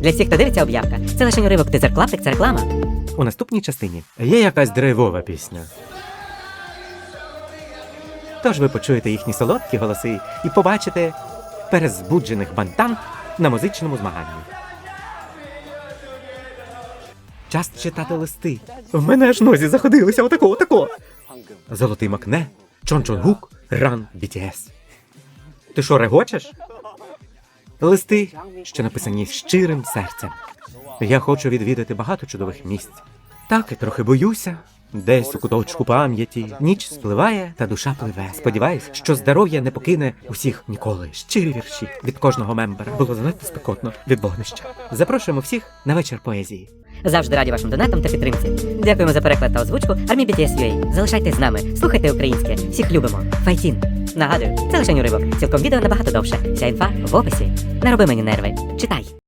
Для всіх, хто дивиться об'явка, це лише уривок тизер клаптик, це реклама. У наступній частині є якась драйвова пісня. Тож ви почуєте їхні солодкі голоси і побачите перезбуджених бантам на музичному змаганні. Час читати листи. В мене аж нозі заходилися отако, отако. Золотий макне, Чон Чон Гук, Ран BTS. Ти що, регочеш? Листи, що написані щирим серцем. Я хочу відвідати багато чудових місць. Так і трохи боюся. Десь у куточку пам'яті ніч спливає, та душа пливе. Сподіваюсь, що здоров'я не покине усіх ніколи. Щирі вірші від кожного мембера. Було занадто спекотно від вогнища. Запрошуємо всіх на вечір поезії. Завжди раді вашим донатам та підтримці. Дякуємо за переклад та озвучку Армії BTS. Залишайтесь з нами, слухайте українське, всіх любимо. Файтін. Нагадую, це лише уривок. Цілком відео набагато довше. Вся інфа в описі. Не роби мені нерви. Читай.